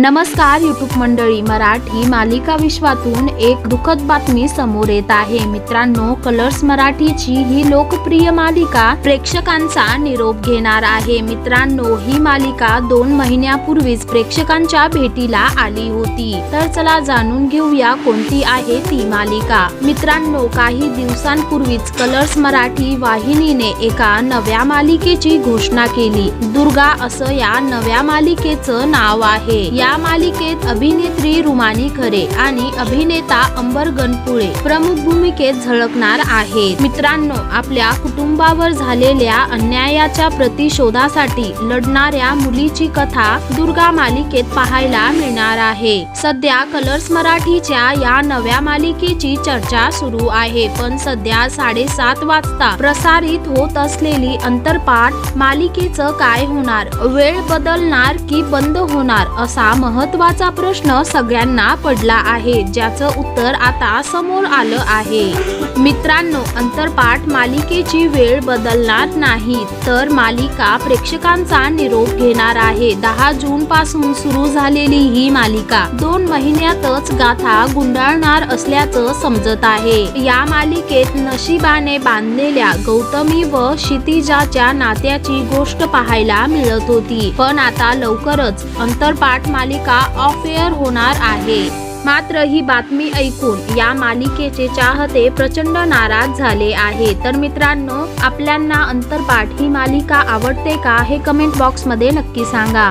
नमस्कार युट्यूब मंडळी. मराठी मालिका विश्वातून एक दुःखद बातमी समोर येत आहे. मित्रांनो कलर्स मराठीची ही लोकप्रिय मालिका प्रेक्षकांचा निरोप घेणार आहे. मित्रांनो ही मालिका दोन महिन्यापूर्वीच प्रेक्षकांच्या भेटीला आली होती. तर चला जाणून घेऊया कोणती आहे ती मालिका. मित्रांनो काही दिवसांपूर्वीच कलर्स मराठी वाहिनीने एका नव्या मालिकेची घोषणा केली. दुर्गा असं या नव्या मालिकेचं नाव आहे. या मालिकेत अभिनेत्री रुमानी खरे आणि अभिनेता अंबर गणपुळे प्रमुख भूमिकेत झळकणार आहेत. मित्रांनो आपल्या कुटुंबावर झालेल्या अन्यायाच्या प्रतिशोधासाठी लढणाऱ्या मुलीची कथा दुर्गा मालिकेत पाहायला मिळणार आहे. सध्या कलर्स मराठीच्या या नव्या मालिकेची चर्चा सुरू आहे पण सध्या साडेसात वाजता प्रसारित होत असलेली अंतरपाठ मालिकेचं काय होणार? वेळ बदलणार की बंद होणार? असा महत्त्वाचा प्रश्न सगळ्यांना पडला आहे ज्याचं उत्तर आता समोर आलं आहे. मित्रांनो अंतरपाठ मालिकेची वेळ बदलणार नाही तर मालिका प्रेक्षकांचा निरोप घेणार आहे. दहा जून पासून सुरू झालेली ही मालिका. दोन महिन्यातच गाथा गुंडाळणार असल्याचं समजत आहे. या मालिकेत नशिबाने बांधलेल्या गौतमी व क्षितिजाच्या नात्याची गोष्ट पाहायला मिळत होती. पण आता लवकरच अंतरपाठ मालिका ऑफ एअर होणार आहे. मात्र ही बातमी ऐकून या मालिकेचे चाहते प्रचंड नाराज झाले आहे तर मित्रांनो आपल्यांना अंतरपाठ ही मालिका आवडते का हे कमेंट बॉक्समध्ये नक्की सांगा.